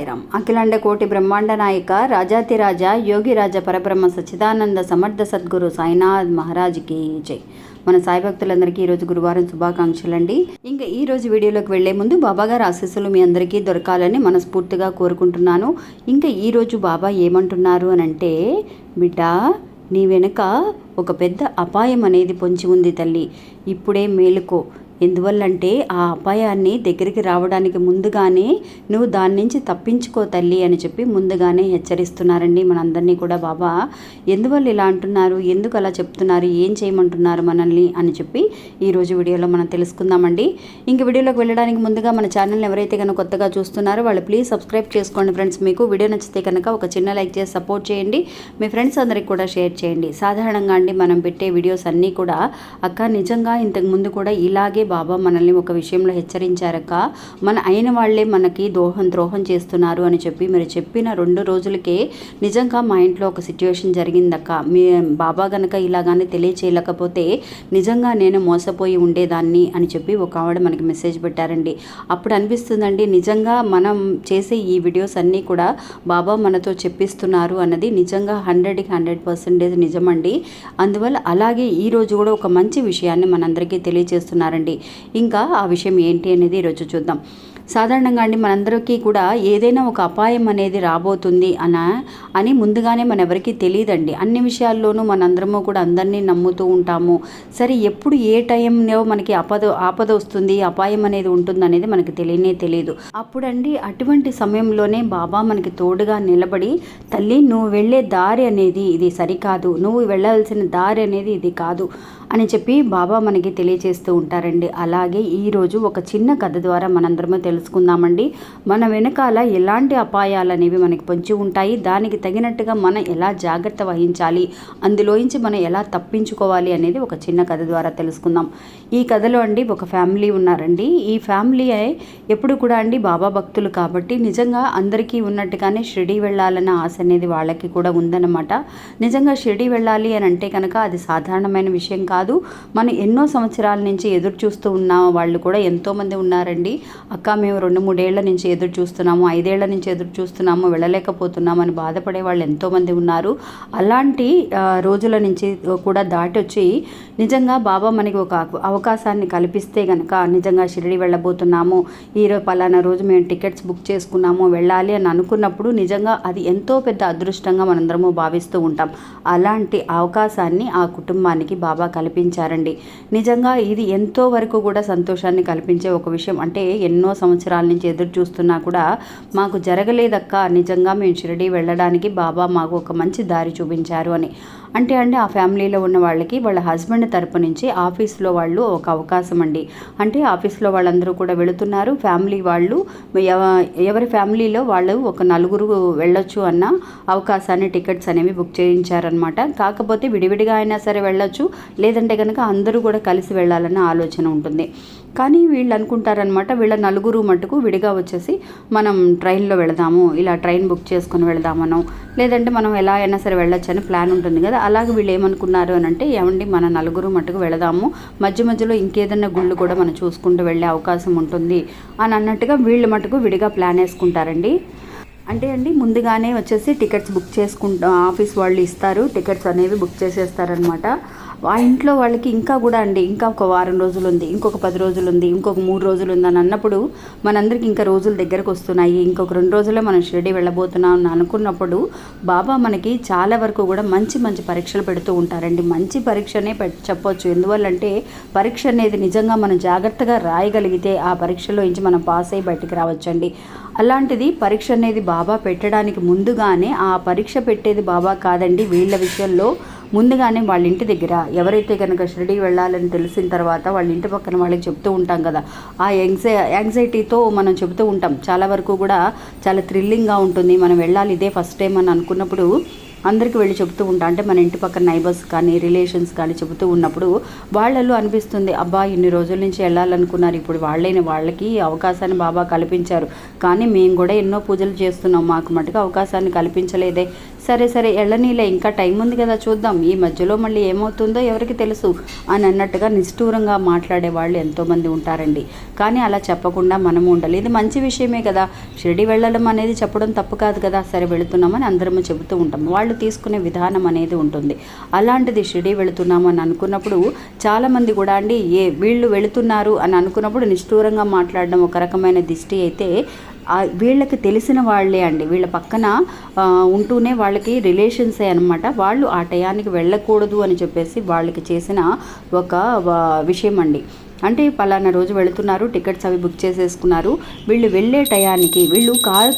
సాయిరాం అఖిలాండ కోటి బ్రహ్మాండ నాయక రాజాతిరాజ యోగిరాజ పరబ్రహ్మ సచ్చిదానంద సమర్థ సద్గురు సాయినాథ్ మహారాజ్కి జై. మన సాయి భక్తులందరికీ ఈరోజు గురువారం శుభాకాంక్షలు అండి ఇంకా ఈ రోజు వీడియోలోకి వెళ్ళే ముందు బాబాగారు ఆశీస్సులు మీ అందరికీ దొరకాలని మనస్ఫూర్తిగా కోరుకుంటున్నాను. ఇంకా ఈరోజు బాబా ఏమంటున్నారు అని అంటే బిడ్డ నీ వెనుక ఒక పెద్ద అపాయం అనేది పొంచి ఉంది తల్లి. ఇప్పుడే మేలుకో. ఎందువల్లంటే ఆ అపాయాన్ని దగ్గరికి రావడానికి ముందుగానే నువ్వు దాని నుంచి తప్పించుకో తల్లి అని చెప్పి ముందుగానే హెచ్చరిస్తున్నారండి మనందరినీ కూడా బాబా. ఎందువల్ల ఇలా అంటున్నారు? ఎందుకు అలా చెప్తున్నారు? ఏం చేయమంటున్నారు మనల్ని? అని చెప్పి ఈరోజు వీడియోలో మనం తెలుసుకుందామండి. ఇంక వీడియోలోకి వెళ్ళడానికి ముందుగా మన ఛానల్ని ఎవరైతే కనుక కొత్తగా చూస్తున్నారో వాళ్ళు ప్లీజ్ సబ్స్క్రైబ్ చేసుకోండి ఫ్రెండ్స్. మీకు వీడియో నచ్చితే కనుక ఒక చిన్న లైక్ చేసి సపోర్ట్ చేయండి. మీ ఫ్రెండ్స్ అందరికి కూడా షేర్ చేయండి. సాధారణంగా అండి మనం పెట్టే వీడియోస్ అన్నీ కూడా అక్క నిజంగా ఇంతకు ముందు కూడా ఇలాగే బాబా మనల్ని ఒక విషయంలో హెచ్చరించారక్క. మన అయిన వాళ్ళే మనకి దోహం ద్రోహం చేస్తున్నారు అని చెప్పి మీరు చెప్పిన రెండు రోజులకే నిజంగా మా ఇంట్లో ఒక సిచ్యువేషన్ జరిగిందక్క. మీ బాబా గనక ఇలాగానే తెలియచేయలేకపోతే నిజంగా నేను మోసపోయి ఉండేదాన్ని అని చెప్పి ఒక ఆవిడ మనకి మెసేజ్ పెట్టారండి. అప్పుడు అనిపిస్తుందండి నిజంగా మనం చేసే ఈ వీడియోస్ అన్నీ కూడా బాబా మనతో చెప్పిస్తున్నారు అన్నది నిజంగా హండ్రెడ్కి హండ్రెడ్ పర్సెంటేజ్ నిజమండి. అందువల్ల అలాగే ఈరోజు కూడా ఒక మంచి విషయాన్ని మనందరికీ తెలియజేస్తున్నారండి ఇంకా ఆ విషయం ఏంటి అనేది ఈరోజు చూద్దాం. సాధారణంగా అండి మనందరికీ కూడా ఏదైనా ఒక అపాయం అనేది రాబోతుంది అన అని ముందుగానే మన ఎవరికీ తెలియదండి. అన్ని విషయాల్లోనూ మనందరము కూడా అందరినీ నమ్ముతూ ఉంటాము. సరే ఎప్పుడు ఏ టైంలో మనకి ఆపద ఆపద వస్తుంది అపాయం అనేది ఉంటుంది అనేది మనకి తెలియనే తెలియదు. అప్పుడండి అటువంటి సమయంలోనే బాబా మనకి తోడుగా నిలబడి తల్లి నువ్వు వెళ్ళే దారి అనేది ఇది సరికాదు. నువ్వు వెళ్ళవలసిన దారి అనేది ఇది కాదు అని చెప్పి బాబా మనకి తెలియజేస్తూ ఉంటారండి. అలాగే ఈరోజు ఒక చిన్న కథ ద్వారా మనందరము తెలుసుకుందామండి. మన వెనకాల ఎలాంటి అపాయాలు అనేవి మనకి పొంచి ఉంటాయి. దానికి తగినట్టుగా మనం ఎలా జాగ్రత్త వహించాలి? అందులోంచి మనం ఎలా తప్పించుకోవాలి అనేది ఒక చిన్న కథ ద్వారా తెలుసుకుందాం. ఈ కథలో అండి ఒక ఫ్యామిలీ ఉన్నారండి. ఈ ఫ్యామిలీ ఎప్పుడు కూడా అండి బాబా భక్తులు కాబట్టి నిజంగా అందరికీ ఉన్నట్టుగానే షిరిడి వెళ్ళాలన్న ఆశ అనేది వాళ్ళకి కూడా ఉందన్నమాట. నిజంగా షిరిడి వెళ్ళాలి అని అంటే కనుక అది సాధారణమైన విషయం కాదు. మనం ఎన్నో సంవత్సరాల నుంచి ఎదురు చూస్తూ ఉన్న వాళ్ళు కూడా ఎంతోమంది ఉన్నారండి. అక్క మేము రెండు మూడేళ్ళ నుంచి ఎదురు చూస్తున్నాము ఐదేళ్ళ నుంచి ఎదురు చూస్తున్నాము వెళ్ళలేకపోతున్నాము అని బాధపడే వాళ్ళు ఎంతోమంది ఉన్నారు. అలాంటి రోజుల నుంచి కూడా దాటి వచ్చి నిజంగా బాబా మనకి ఒక అవకాశాన్ని కల్పిస్తే కనుక నిజంగా షిరిడి వెళ్ళబోతున్నాము. ఈ పలానా రోజు మేము టికెట్స్ బుక్ చేసుకున్నాము వెళ్ళాలి అని అనుకున్నప్పుడు నిజంగా అది ఎంతో పెద్ద అదృష్టంగా మనందరము భావిస్తూ ఉంటాం. అలాంటి అవకాశాన్ని ఆ కుటుంబానికి బాబా కల్పించారండి. నిజంగా ఇది ఎంతో వరకు కూడా సంతోషాన్ని కల్పించే ఒక విషయం. అంటే ఎన్నో సంవత్సరాలు సంవత్సరాల నుంచి ఎదురు చూస్తున్నా కూడా మాకు జరగలేదక్క. నిజంగా మేము షిరిడి వెళ్ళడానికి బాబా మాకు ఒక మంచి దారి చూపించారు అని. అంటే అండి ఆ ఫ్యామిలీలో ఉన్న వాళ్ళకి వాళ్ళ హస్బెండ్ తరపు నుంచి ఆఫీస్లో వాళ్ళు ఒక అవకాశం అండి. అంటే ఆఫీస్లో వాళ్ళందరూ కూడా వెళుతున్నారు. ఫ్యామిలీ వాళ్ళు ఎవరి ఫ్యామిలీలో వాళ్ళు ఒక నలుగురు వెళ్ళొచ్చు అన్న అవకాశాన్ని టికెట్స్ అనేవి బుక్ చేయించారనమాట కాకపోతే విడివిడిగా అయినా సరే వెళ్ళొచ్చు. లేదంటే కనుక అందరూ కూడా కలిసి వెళ్ళాలన్న ఆలోచన ఉంటుంది. కానీ వీళ్ళు అనుకుంటారనమాట వీళ్ళ నలుగురు మటుకు విడిగా వచ్చేసి మనం ట్రైన్లో వెళదాము ఇలా ట్రైన్ బుక్ చేసుకొని వెళదామను లేదంటే మనం ఎలా అయినా సరే వెళ్ళొచ్చని ప్లాన్ ఉంటుంది కదా. అలాగే వీళ్ళు ఏమనుకున్నారు అని అంటే ఏమండి మన నలుగురు మటుకు వెళదాము. మధ్య మధ్యలో ఇంకేదన్నా గుళ్ళు కూడా మనం చూసుకుంటూ వెళ్ళే అవకాశం ఉంటుంది అని అన్నట్టుగా వీళ్ళు మటుకు విడిగా ప్లాన్ వేసుకుంటారండి. అంటే అండి ముందుగానే వచ్చేసి టికెట్స్ బుక్ చేసుకుంటా ఆఫీస్ వాళ్ళు ఇస్తారు. టికెట్స్ అనేవి బుక్ చేసేస్తారనమాట ఆ ఇంట్లో వాళ్ళకి ఇంకా కూడా అండి ఇంకా ఒక వారం రోజులు ఉంది ఇంకొక పది రోజులు ఉంది ఇంకొక మూడు రోజులు ఉంది అని అన్నప్పుడు మనందరికి ఇంకా రోజులు దగ్గరకు వస్తున్నాయి. ఇంకొక రెండు రోజుల్లో మనం షిరిడి వెళ్ళబోతున్నాం అని అనుకున్నప్పుడు బాబా మనకి చాలా వరకు కూడా మంచి మంచి పరీక్షలు పెడుతూ ఉంటారండి. మంచి పరీక్షనే చెప్పొచ్చు. ఎందువల్లంటే పరీక్ష అనేది నిజంగా మనం జాగ్రత్తగా రాయగలిగితే ఆ పరీక్షలో నుంచి మనం పాస్ అయ్యి బయటికి రావచ్చండి. అలాంటిది పరీక్ష అనేది బాబా పెట్టడానికి ముందుగానే ఆ పరీక్ష పెట్టేది బాబా కాదండి. వీళ్ళ విషయంలో ముందుగానే వాళ్ళ ఇంటి దగ్గర ఎవరైతే కనుక షిరిడి వెళ్ళాలని తెలిసిన తర్వాత వాళ్ళ ఇంటి పక్కన వాళ్ళకి చెప్తూ ఉంటాం కదా. ఆ యాంగ్జై యాంగ్జైటీతో మనం చెబుతూ ఉంటాం. చాలా వరకు కూడా చాలా థ్రిల్లింగ్గా ఉంటుంది. మనం వెళ్ళాలి ఇదే ఫస్ట్ టైం అని అనుకున్నప్పుడు అందరికీ వెళ్ళి చెబుతూ ఉంటా. అంటే మన ఇంటి పక్కన నైబర్స్ కానీ రిలేషన్స్ కానీ చెబుతూ ఉన్నప్పుడు వాళ్ళల్లో అనిపిస్తుంది అబ్బా ఇన్ని రోజుల నుంచి వెళ్ళాలనుకున్నారు. ఇప్పుడు వాళ్ళైన వాళ్ళకి అవకాశాన్ని బాబా కల్పించారు. కానీ మేము కూడా ఎన్నో పూజలు చేస్తున్నాం. మాకు మటుకు అవకాశాన్ని కల్పించలేదే. సరే సరే ఎళ్ళనీలే ఇంకా టైం ఉంది కదా చూద్దాం. ఈ మధ్యలో మళ్ళీ ఏమవుతుందో ఎవరికి తెలుసు అని అన్నట్టుగా నిష్ఠూరంగా మాట్లాడే వాళ్ళు ఎంతోమంది ఉంటారండి. కానీ అలా చెప్పకుండా మనము ఉండాలి. ఇది మంచి విషయమే కదా. షిరిడి వెళ్ళడం అనేది చెప్పడం తప్పు కాదు కదా. సరే వెళుతున్నామని అందరము చెబుతూ ఉంటాం వాళ్ళు తీసుకునే విధానం అనేది ఉంటుంది. అలాంటిది షిరిడి వెళుతున్నామని అనుకున్నప్పుడు చాలామంది కూడా అండి ఏ వీళ్ళు వెళుతున్నారు అని అనుకున్నప్పుడు నిష్ఠూరంగా మాట్లాడడం ఒక రకమైన దిష్టి అయితే వీళ్ళకి తెలిసిన వాళ్ళే అండి. వీళ్ళ పక్కన ఉంటూనే వాళ్ళకి రిలేషన్సే అనమాట వాళ్ళు ఆ టయానికి వెళ్ళకూడదు అని చెప్పేసి వాళ్ళకి చేసిన ఒక విషయం అండి అంటే పలానా రోజు వెళుతున్నారు టికెట్స్ అవి బుక్ చేసేసుకున్నారు. వీళ్ళు వెళ్ళే టయానికి వీళ్ళు కార్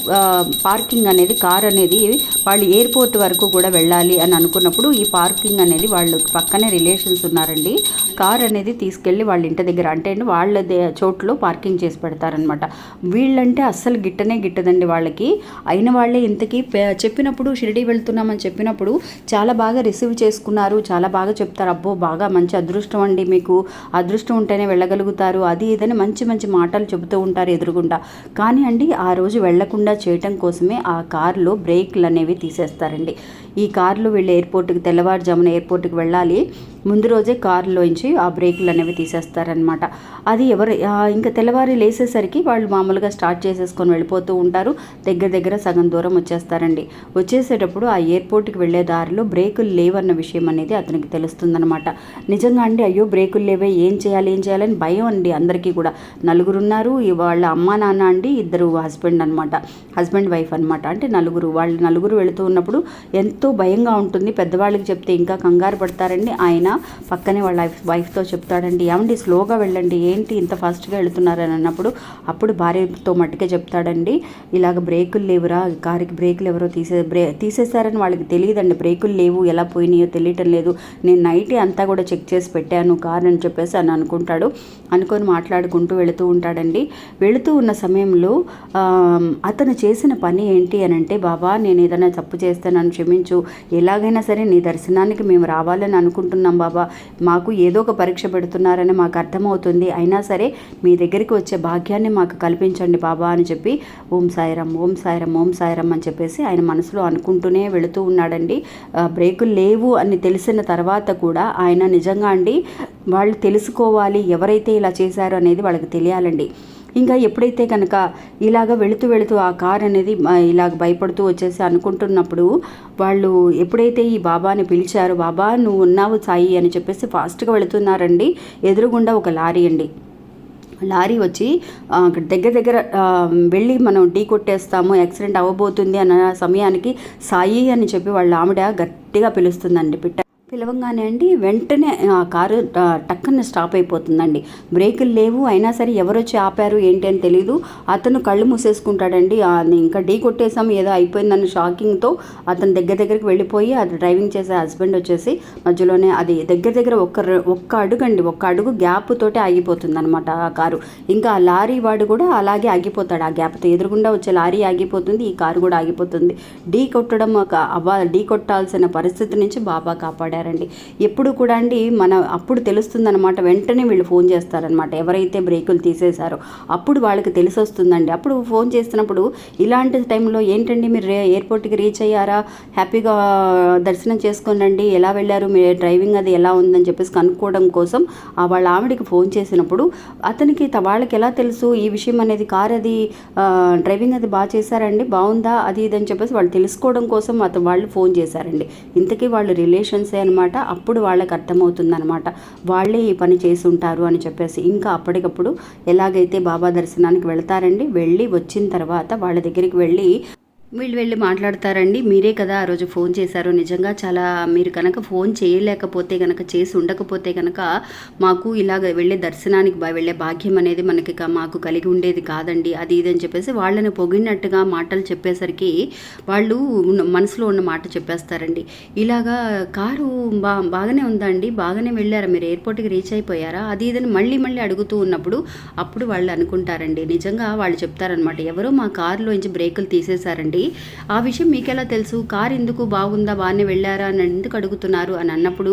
పార్కింగ్ అనేది కార్ అనేది వాళ్ళు ఎయిర్పోర్ట్ వరకు కూడా వెళ్ళాలి అని అనుకున్నప్పుడు ఈ పార్కింగ్ అనేది వాళ్ళు పక్కనే రిలేషన్స్ ఉన్నారండి. కార్ అనేది తీసుకెళ్ళి వాళ్ళ ఇంటి దగ్గర అంటే వాళ్ళ చోట్లో పార్కింగ్ చేసి పెడతారనమాట వీళ్ళంటే అస్సలు గిట్టనే గిట్టదండి వాళ్ళకి. అయిన వాళ్ళే ఇంతకీ చెప్పినప్పుడు షిరిడి వెళ్తున్నామని చెప్పినప్పుడు చాలా బాగా రిసీవ్ చేసుకున్నారు చాలా బాగా చెప్తారు. అబ్బో బాగా మంచి అదృష్టం అండి మీకు. అదృష్టం ఉంటేనే వెళ్ళగలుగుతారు. అది ఇదని మంచి మంచి మాటలు చెబుతూ ఉంటారు ఎదురుగుండా. కానీ అండి ఆ రోజు వెళ్ళకుండా చేయటం కోసమే ఆ కారులో బ్రేక్లు అనేవి తీసేస్తారండి. ఈ కారులో వీళ్ళు ఎయిర్పోర్ట్కి తెల్లవారుజామున ఎయిర్పోర్ట్కి వెళ్ళాలి. ముందు రోజే కారులోంచి ఆ బ్రేకులు అనేవి తీసేస్తారనమాట అది ఎవరు ఇంకా తెల్లవారి లేసేసరికి వాళ్ళు మామూలుగా స్టార్ట్ చేసేసుకొని వెళ్ళిపోతూ ఉంటారు. దగ్గర దగ్గర సగం దూరం వచ్చేస్తారండి. వచ్చేసేటప్పుడు ఆ ఎయిర్పోర్ట్కి వెళ్ళే దారిలో బ్రేకులు లేవన్న విషయం అనేది అతనికి తెలుస్తుందనమాట నిజంగా అండి అయ్యో బ్రేకులు లేవే ఏం చేయాలి ఏం చేయాలి చేయాలని భయం అండి అందరికీ కూడా. నలుగురు ఉన్నారు వాళ్ళ అమ్మ నాన్న అండి ఇద్దరు హస్బెండ్ అనమాట హస్బెండ్ వైఫ్ అనమాట అంటే నలుగురు వాళ్ళు నలుగురు వెళుతూ ఉన్నప్పుడు ఎంతో భయంగా ఉంటుంది. పెద్దవాళ్ళకి చెప్తే ఇంకా కంగారు పడతారండి. ఆయన పక్కనే వాళ్ళ వైఫ్ వైఫ్తో చెప్తాడండి ఏమండి స్లోగా వెళ్ళండి. ఏంటి ఇంత ఫాస్ట్గా వెళుతున్నారని అన్నప్పుడు అప్పుడు భార్యతో మట్టుకే చెప్తాడండి ఇలాగ బ్రేకులు లేవురా కారుకి బ్రేకులు ఎవరో తీసే బ్రే తీసేశారని వాళ్ళకి తెలియదండి. బ్రేకులు లేవు ఎలా పోయినాయో తెలియటం లేదు. నేను నైట్ అంతా కూడా చెక్ చేసి పెట్టాను కార్ అని చెప్పేసి అని అనుకుంటాడు. అనుకొని మాట్లాడుకుంటూ వెళుతూ ఉంటాడండి. వెళుతూ ఉన్న సమయంలో అతను చేసిన పని ఏంటి అని అంటే బాబా నేను ఏదైనా తప్పు చేస్తే నన్ను క్షమించు. ఎలాగైనా సరే నీ దర్శనానికి మేము రావాలని అనుకుంటున్నాం బాబా. మాకు ఏదో ఒక పరీక్ష పెడుతున్నారని మాకు అర్థమవుతుంది. అయినా సరే మీ దగ్గరికి వచ్చే భాగ్యాన్ని మాకు కల్పించండి బాబా అని చెప్పి ఓం సాయిరం ఓం సాయిరం ఓం సాయిరం అని చెప్పేసి ఆయన మనసులో అనుకుంటూనే వెళుతూ ఉన్నాడండి. బ్రేకులు లేవు అని తెలిసిన తర్వాత కూడా ఆయన నిజంగా అండి వాళ్ళు తెలుసుకోవాలి ఎవరైతే ఇలా చేశారో అనేది వాళ్ళకి తెలియాలండి. ఇంకా ఎప్పుడైతే కనుక ఇలాగ వెళుతూ వెళుతూ ఆ కార్ అనేది ఇలాగ భయపడుతూ వచ్చేసి అనుకుంటున్నప్పుడు వాళ్ళు ఎప్పుడైతే ఈ బాబాని పిలిచారో బాబా నువ్వు ఉన్నావు సాయి అని చెప్పేసి ఫాస్ట్గా వెళుతున్నారండి. ఎదురుగుండా ఒక లారీ అండి. లారీ వచ్చి అక్కడ దగ్గర దగ్గర వెళ్ళి మనం ఢీ కొట్టేస్తాము యాక్సిడెంట్ అవ్వబోతుంది అన్న సమయానికి సాయి అని చెప్పి వాళ్ళ ఆవిడ గట్టిగా పిలుస్తుందండి పిట్ట పిలవంగానే అండి వెంటనే ఆ కారు టక్కన స్టాప్ అయిపోతుందండి. బ్రేకులు లేవు అయినా సరే ఎవరు వచ్చి ఆపారు ఏంటి అని తెలియదు అతను కళ్ళు మూసేసుకుంటాడండి. ఇంకా ఢీ కొట్టేసాం ఏదో అయిపోయిందని షాకింగ్తో అతను దగ్గర దగ్గరికి వెళ్ళిపోయి అది డ్రైవింగ్ చేసే హస్బెండ్ వచ్చేసి మధ్యలోనే అది దగ్గర దగ్గర ఒక్క ఒక్క అడుగు అండి ఒక్క అడుగు గ్యాప్ తోటే ఆగిపోతుంది అనమాట ఆ కారు. ఇంకా ఆ లారీ వాడు కూడా అలాగే ఆగిపోతాడు. ఆ గ్యాప్తో ఎదురుగుండా వచ్చే లారీ ఆగిపోతుంది ఈ కారు కూడా ఆగిపోతుంది. ఢీ కొట్టడం ఒక అవ్వ ఢీ కొట్టాల్సిన పరిస్థితి నుంచి బాబా కాపాడారండి ఎప్పుడు కూడా అండి మన అప్పుడు తెలుస్తుందన్నమాట వెంటనే వీళ్ళు ఫోన్ చేస్తారనమాట ఎవరైతే బ్రేకులు తీసేశారో అప్పుడు వాళ్ళకి తెలిసి వస్తుందండి అప్పుడు ఫోన్ చేస్తున్నప్పుడు ఇలాంటి టైంలో ఏంటండి మీరు రే- ఎయిర్పోర్ట్కి రీచ్ అయ్యారా? హ్యాపీగా దర్శనం చేసుకోనండి ఎలా వెళ్ళారు? మీ డ్రైవింగ్ అది ఎలా ఉందని చెప్పేసి కనుక్కోవడం కోసం ఆ వాళ్ళ ఆవిడకి ఫోన్ చేసినప్పుడు అతనికి త- వాళ్ళకి ఎలా తెలుసు? ఈ విషయం అనేది కార్ అది డ్రైవింగ్ అది బాగా చేశారండి. బాగుందా? అది ఇది అని చెప్పేసి వాళ్ళు తెలుసుకోవడం కోసం అతను వాళ్ళు ఫోన్ చేశారండి. ఇంతకీ వాళ్ళు రిలేషన్సే అనమాట అప్పుడు వాళ్ళకి అర్థమవుతుందనమాట వాళ్ళే ఈ పని చేసి ఉంటారు అని చెప్పేసి. ఇంకా అప్పటికప్పుడు ఎలాగైతే బాబా దర్శనానికి వెళ్తారండి వెళ్ళి వచ్చిన తర్వాత వాళ్ళ దగ్గరికి వెళ్ళి వీళ్ళు వెళ్ళి మాట్లాడతారండి. మీరే కదా ఆ రోజు ఫోన్ చేశారు. నిజంగా చాలా మీరు కనుక ఫోన్ చేయలేకపోతే కనుక చేసి ఉండకపోతే కనుక మాకు ఇలాగ వెళ్ళే దర్శనానికి వెళ్ళే భాగ్యం అనేది మనకి మాకు కలిగి ఉండేది కాదండి. అది ఇది అని చెప్పేసి వాళ్ళని పొగిడినట్టుగా మాటలు చెప్పేసరికి వాళ్ళు ఉన్న- మనసులో ఉన్న మాట చెప్పేస్తారండి. ఇలాగా కారు బా బాగానే ఉందండి. బాగానే వెళ్ళారా. మీరు ఎయిర్పోర్ట్కి రీచ్ అయిపోయారా? అది ఇదని మళ్ళీ మళ్ళీ అడుగుతూ ఉన్నప్పుడు అప్పుడు వాళ్ళు అనుకుంటారండి. నిజంగా వాళ్ళు చెప్తారనమాట ఎవరో మా కారులోంచి బ్రేకులు తీసేశారండి. అండి ఆ విషయం మీకెలా తెలుసు? కారు ఎందుకు బాగుందా? బాగానే వెళ్ళారా? అని ఎందుకు అడుగుతున్నారు అని అన్నప్పుడు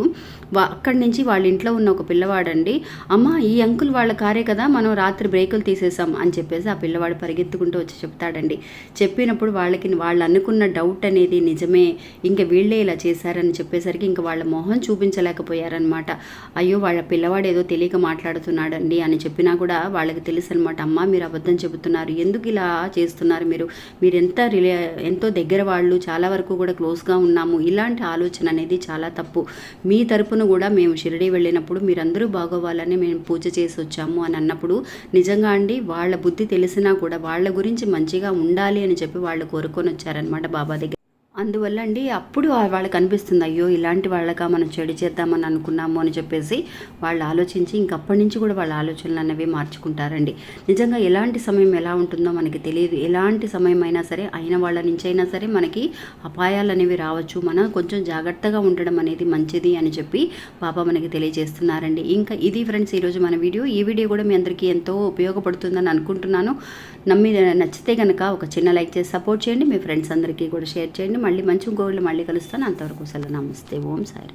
అక్కడి నుంచి వాళ్ళ ఇంట్లో ఉన్న ఒక పిల్లవాడండి. అమ్మ ఈ అంకుల్ వాళ్ళ కారే కదా మనం రాత్రి బ్రేకులు తీసేసాం అని చెప్పేసి ఆ పిల్లవాడు పరిగెత్తుకుంటూ వచ్చి చెప్తాడండి. చెప్పినప్పుడు వాళ్ళకి వాళ్ళు అనుకున్న డౌట్ అనేది నిజమే. ఇంకా వీళ్ళే ఇలా చేశారని చెప్పేసరికి ఇంకా వాళ్ళ మొహం చూపించలేకపోయారనమాట అయ్యో వాళ్ళ పిల్లవాడు ఏదో తెలియక మాట్లాడుతున్నాడండి అని చెప్పినా కూడా వాళ్ళకి తెలుసు అనమాట అమ్మ మీరు అబద్ధం చెబుతున్నారు. ఎందుకు ఇలా చేస్తున్నారు మీరు? మీరు ఎంత రిలే ఎంతో దగ్గర వాళ్ళు చాలా వరకు కూడా క్లోజ్గా ఉన్నాము. ఇలాంటి ఆలోచన అనేది చాలా తప్పు. మీ తరపున కూడా మేము షిరిడి వెళ్ళినప్పుడు మీరందరూ బాగోవాలని మేము పూజ చేసి వచ్చాము అని అన్నప్పుడు నిజంగా అండి వాళ్ళ బుద్ధి తెలిసినా కూడా వాళ్ళ గురించి మంచిగా ఉండాలి అని చెప్పి వాళ్ళు కోరుకొని వచ్చారనమాట బాబా దగ్గర. అందువల్ల అండి అప్పుడు వాళ్ళకి అనిపిస్తుంది అయ్యో ఇలాంటి వాళ్ళగా మనం చెడు చేద్దామని అనుకున్నాము అని చెప్పేసి వాళ్ళు ఆలోచించి ఇంకప్పటి నుంచి కూడా వాళ్ళ ఆలోచనలు అనేవి మార్చుకుంటారండి. నిజంగా ఎలాంటి సమయం ఎలా ఉంటుందో మనకి తెలియదు. ఎలాంటి సమయం అయినా సరే అయిన వాళ్ళ నుంచి అయినా సరే మనకి అపాయాలు అనేవి రావచ్చు. మనం కొంచెం జాగ్రత్తగా ఉండడం అనేది మంచిది అని చెప్పి బాబా మనకి తెలియజేస్తున్నారండి. ఇంకా ఇది ఫ్రెండ్స్ ఈరోజు మన వీడియో. ఈ వీడియో కూడా మీ అందరికీ ఎంతో ఉపయోగపడుతుందని అనుకుంటున్నాను. నమ్మి నచ్చితే కనుక ఒక చిన్న లైక్ చేసి సపోర్ట్ చేయండి. మీ ఫ్రెండ్స్ అందరికీ కూడా షేర్ చేయండి. మళ్ళీ మంచి గోవులు మళ్ళీ కలుస్తాను. అంతవరకు సెలవు నమస్తే ఓం సాయి